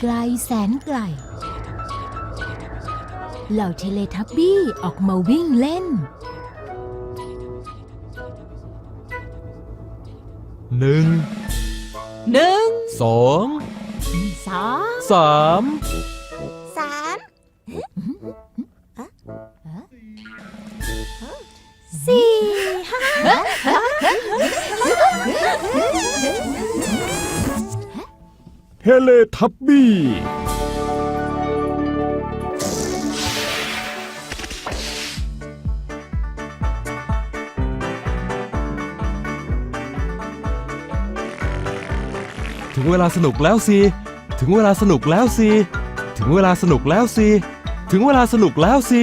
ณดินแดนอันไกลแสนไกล เหล่าเทเลทับบี้ออกมาวิ่งเล่น หนึ่งหนึ่งสองสองสามสามสี่ เฮเลทับบี้ถึงเวลาสนุกแล้วสิ ถึงเวลาสนุกแล้วสิ ถึงเวลาสนุกแล้วสิ ถึงเวลาสนุกแล้วสิ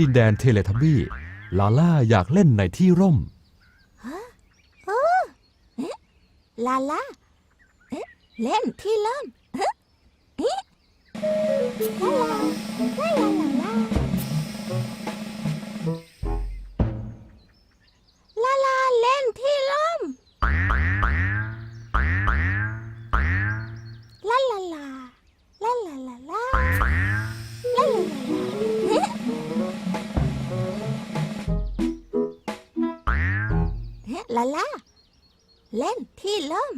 ดินแดนเทเลทับบี้ ลาล่าอยากเล่นในที่ร่ม ลาลาเอ๊ะเล่นที่เริ่มเอ๊ะเอ๊ะลาลาลาลาลาลา เล่นที่ล่ม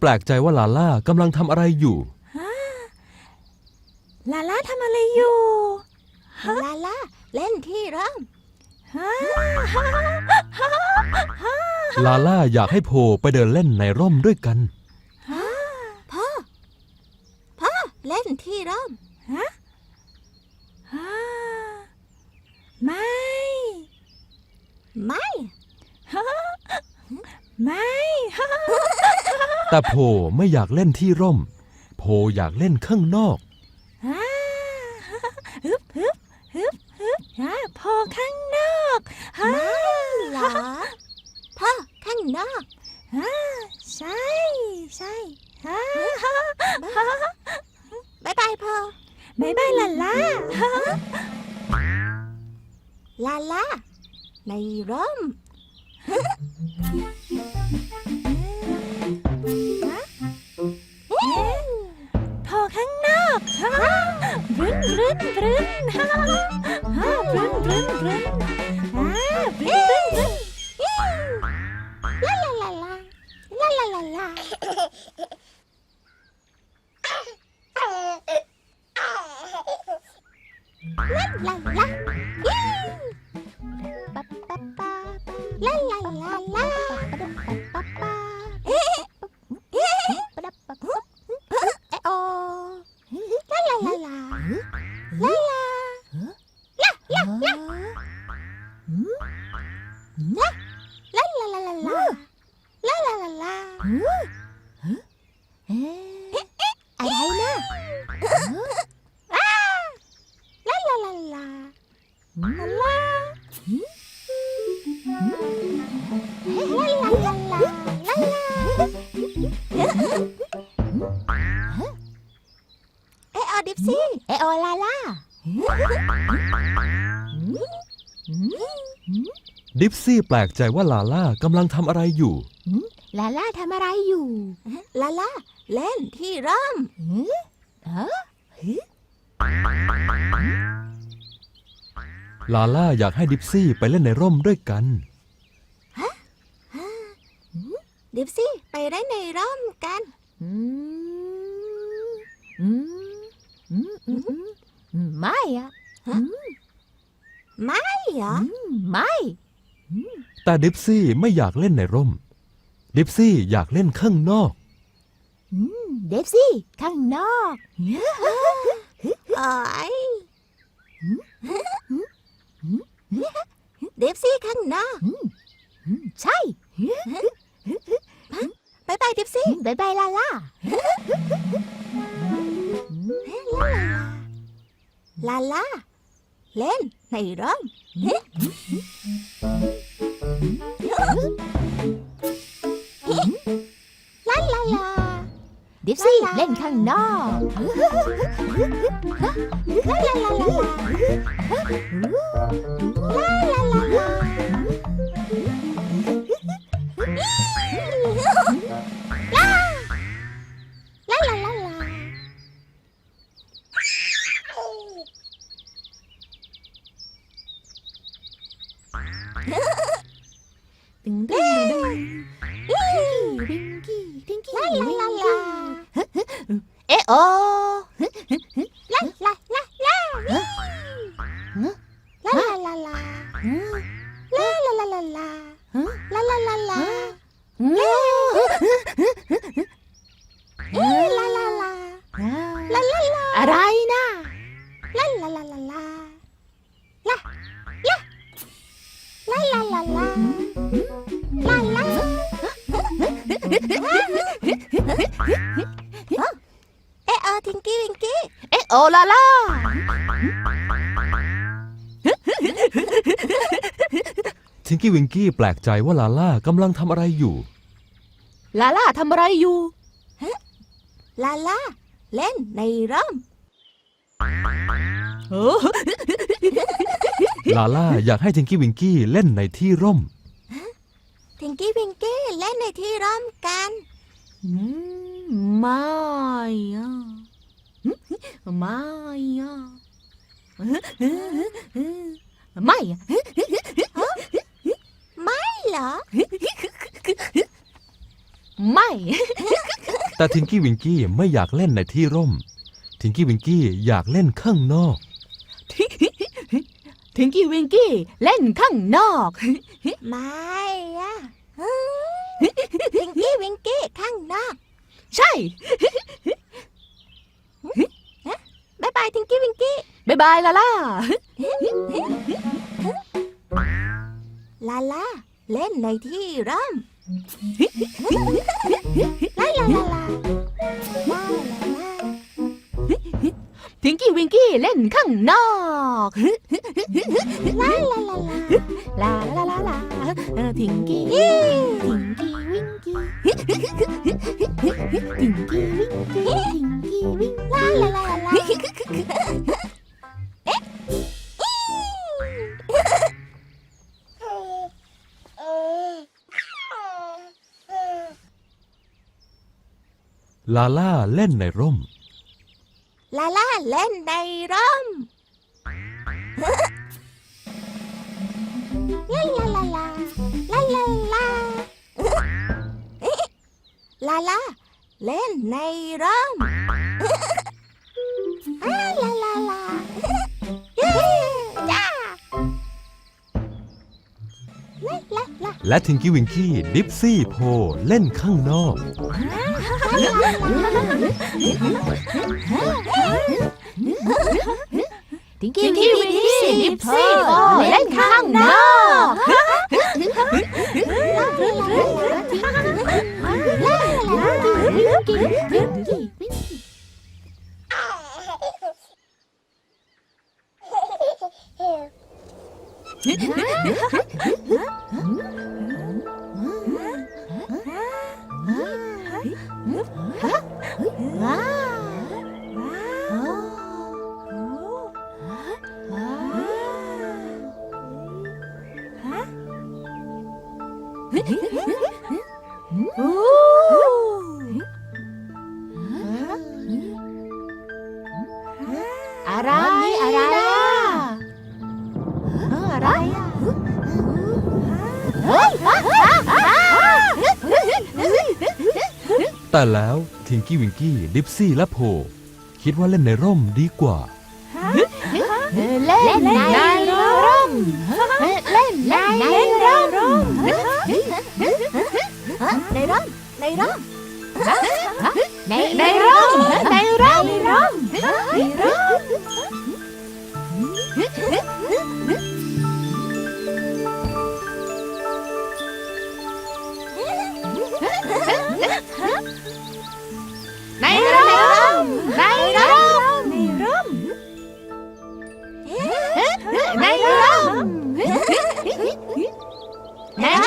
แปลกใจว่าลาล่ากำลังทำอะไรอยู่ ลาล่าทำอะไรอยู่ลาลาเล่นที่เริ่มฮะลาล่าอยากให้โพไปเดินเล่นในร่มด้วยกัน พ่อ พ่อ เล่นที่เริ่มฮะไม่ ไม่ ไม่ แต่โพไม่อยากเล่นที่ร่ม โพอยากเล่นข้างนอกฮ่าฮึบฮึบฮึบฮึบฮ่าพอข้างนอกฮ่าเหรอพ่อข้างนอกฮ่าใช่ใช่ฮ่าบายบายพ่อบายบายลาล่าลาลาในร่ม 啦啦啦啦。 ซี่แปลกใจว่าลาล่ากำลังทำอะไรอยู่ ลาล่าทำอะไรอยู่ ลาล่าเล่นที่ร่มลาล่าอยากให้ดิปซี่ไปเล่นในร่มด้วยกัน ดิปซี่ไปเล่นในร่มกันไม่อะไม่เหไม่ แต่ดิปซี่ไม่อยากเล่นในร่ม ดิปซี่อยากเล่นข้างนอก เดฟซี่ ข้างนอกอ๋ยเดฟซี่ข้างนอกใช่บายบายเดฟซี่ บายบายลาลาลาลาเล่นในร่ม ลาลาลาดิฟซี่เล่นข้างนอกลาลาลาลาลาลา ตึงดึงดึงดึงกี้ดึงกี้ดึงกี้ดึงกี้เอ๊ะโอ้ กี้วิงกี้แปลกใจว่าลาล่ากำลังทำอะไรอยู่ ลาลาทำอะไรอยู่ ลาลาเล่นในร่มโอ้ลาล่าอยากให้ทิงกี้วิงกี้เล่นในที่ร่ม ทิงกี้วิงกี้เล่นในที่ร่มกันอืมไม่อะไม่อะไม่อะไม่ เหรอ ไม่ แต่ทิงกี้วิงกี้ไม่อยากเล่นในที่ร่ม ทิงกี้วิงกี้อยากเล่นข้างนอก ทิงกี้วิงกี้เล่นข้างนอก ไม่อะทิงกี้วิงกี้ข้างนอกใช่ บายบายทิงกี้วิงกี้บายบายลาล่า ลาลา เล่นในที่ร่มลาลาลาลาลาลาลาทิงกี้วิงกี้เล่นข้างนอกลาลาลาลาลาลาลาลาทิงกี้ทิงกี้วิงกี้ทิงกี้วิงกี้ทิงกี้วิงลาลาลาลา ลาล่าเล่นในร่ม ลาล่าเล่นในร่ม ลาลาลาลาลาลาลาลาลาเล่นในร่มลาลา และทิงกี้วิงกี้ดิปซี่โพเล่นข้างนอก ทิงกี้วิงกี้ดิปซี่โบเล่นข้างนอกอะไร แต่แล้วทิงกี้วิงกี้ดิปซี่และโพคิดว่าเล่นในร่มดีกว่า เล่นในร่ม เล่นในร่ม ในร่ม ในร่ม ในในร่ม ในร่ม ในร่ม ในร่มในร่มในร่มในร่มใน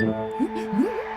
Mm-hmm.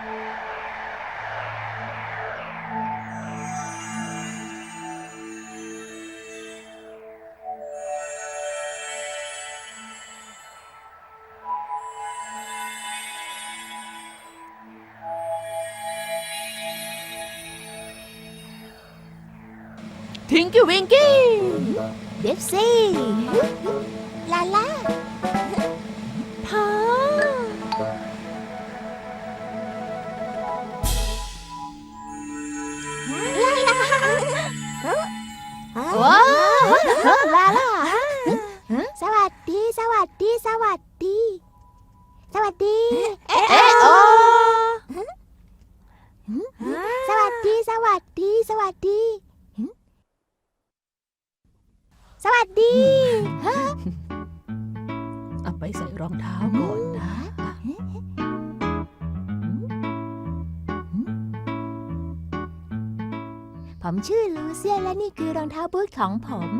ของผม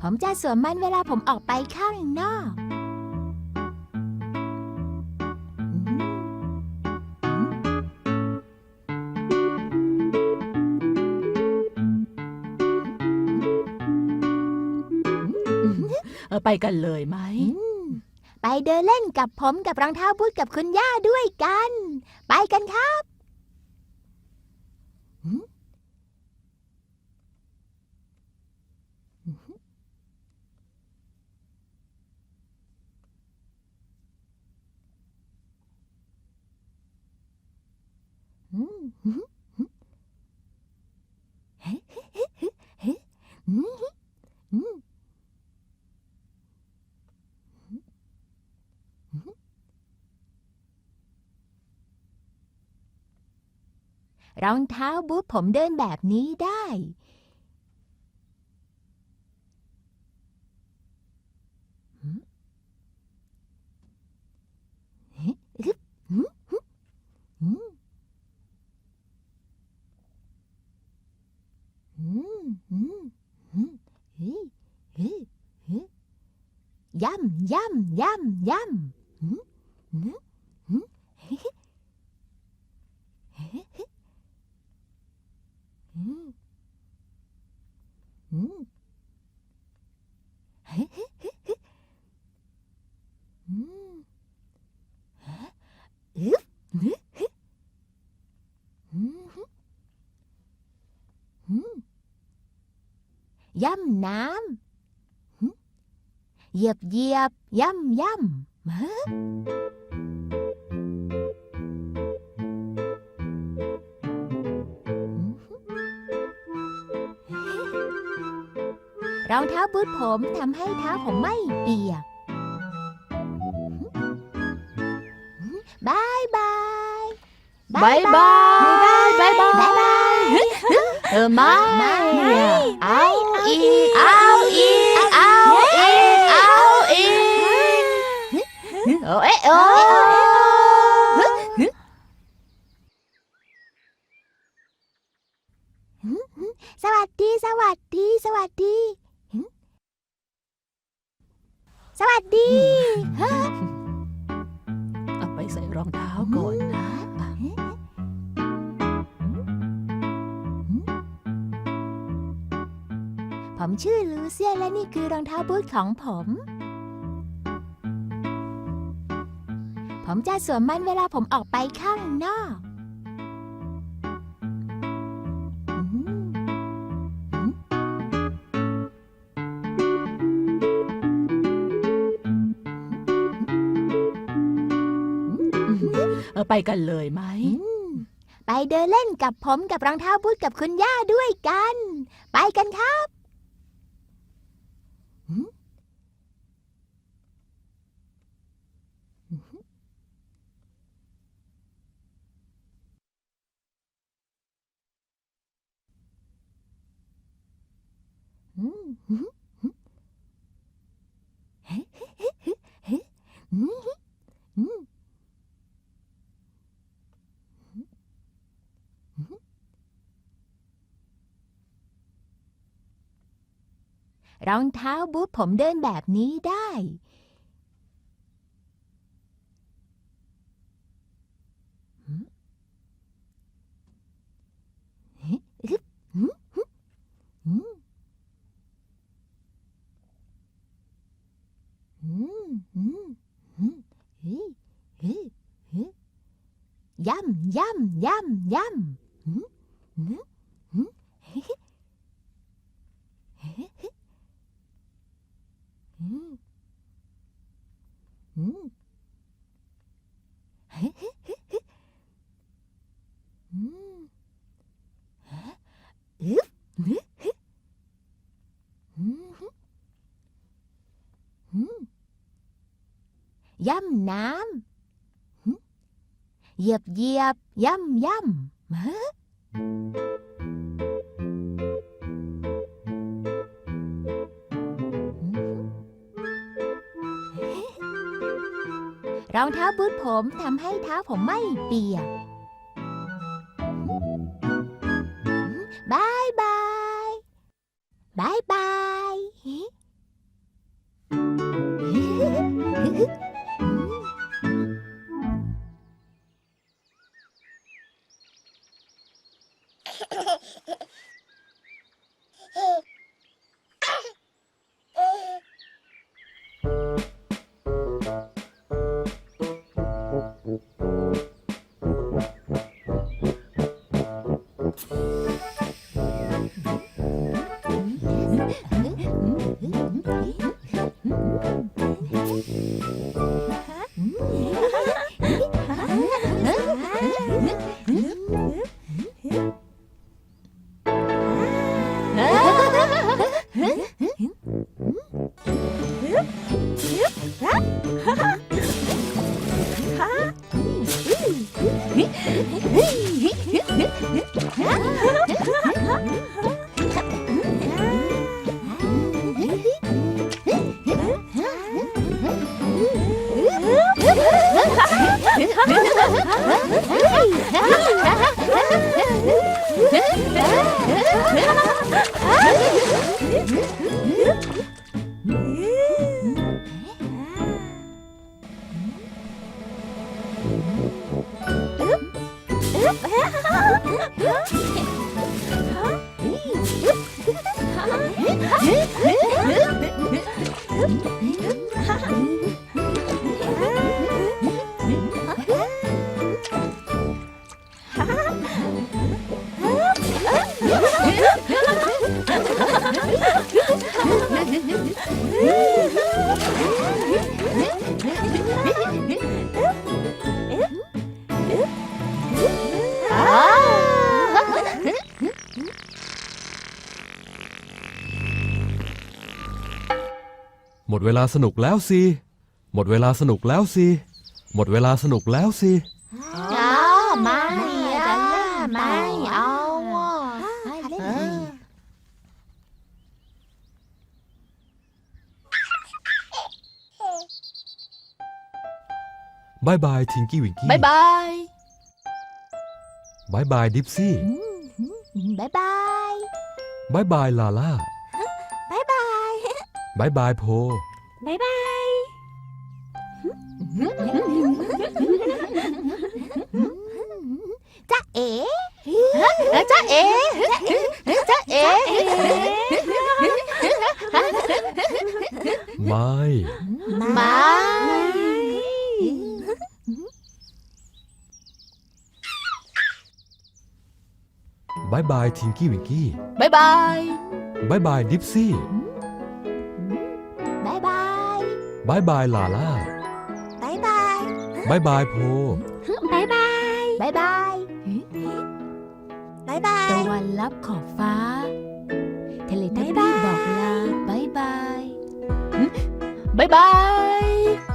ผมจะสวมมันเวลาผมออกไปข้างนอกอืมเอาไปกันเลยไหมอืมไปเดินเล่นกับผมกับรองเท้าบูทกับคุณย่าด้วยกัน ไปกันครับอืม รองเท้าบูทผมเดินแบบนี้ได้เฮ้ฮึบฮึบหืมหืมหืมหืมเฮ้เฮ้เฮ้ย่ำย่ำย่ำย่ำหืมหืมหืมเฮ้เฮ้เฮ้หืมหืมเฮ้เฮ้เฮ้เฮ้หืมฮะอึ๊บฮึฮึหืมฮึหืม ย่ำน้ำเหยียบเหยียบย่ำย่ำ รองเท้าบูทผมทำให้เท้าผมไม่เปียกบายบายบายบายบายบายบายบายเออไม่ไม่เอาอีกเอาอีกเอาอีกเอาอีกโอ้ยโอ้สวัสดี สวัสดี สวัสดี สวัสดีเอาไปใส่รองเท้าก่อนนะอะผมชื่อลูเซียนและนี่คือรองเท้าบูทของผม ผมจะสวมมันเวลาผมออกไปข้างนอก เออไปกันเลยไหมมไปเดินเล่นกับผมกับรองเท้าบูทกับคุณย่าด้วยกัน ไปกันครับหืมอืมหืมหืมเฮ้เฮ้เฮ้เฮ้เฮ้อืมอืม รองเท้าบูทผมเดินแบบนี้ได้หืมเฮ้อึ๊บหืมหืมหืมหืมหืมหืมเฮ้เฮ้เฮ้ย่ำย่ำย่ำย่ำหืมหืมหืมเฮ้เฮ้เฮ้ อืมอืมเฮ้เฮ้เฮ้เฮ้อืมฮะอึ๊บเฮ้เฮ้อืมฮึอืมย่ำ น้ำหึเหยียบเหยียบย่ำย่ำฮะรองเท้าบูทผมทำให้เท้าผมไม่เปียกบายบายบายบาย ห มดเวลาสนุกแล้วสิ หมดเวลาสนุกแล้วสิ หมดเวลาสนุกแล้วสิอ๋อไม่อะไม่เอาอะให้เล่นเออบายบายทิงกี้วิงกี้ บายบาย บายบายดิปซี่บายบาย บายบายลาล่าบายบาย บายบายโพบ๊ายบาย จ๊ะเอ๋จ้าเอ๋จ้าเอ๋ไม่ มา บายบายทิงกี้วิงกี้ บายบาย บายบายดิปซี่ บายบายลาล่าบายบายบายบายโพบ๊ายบายบายบายบายบายตะวันลับขอบฟ้า ทะเลทับบี้บอกลาบายบายบายบาย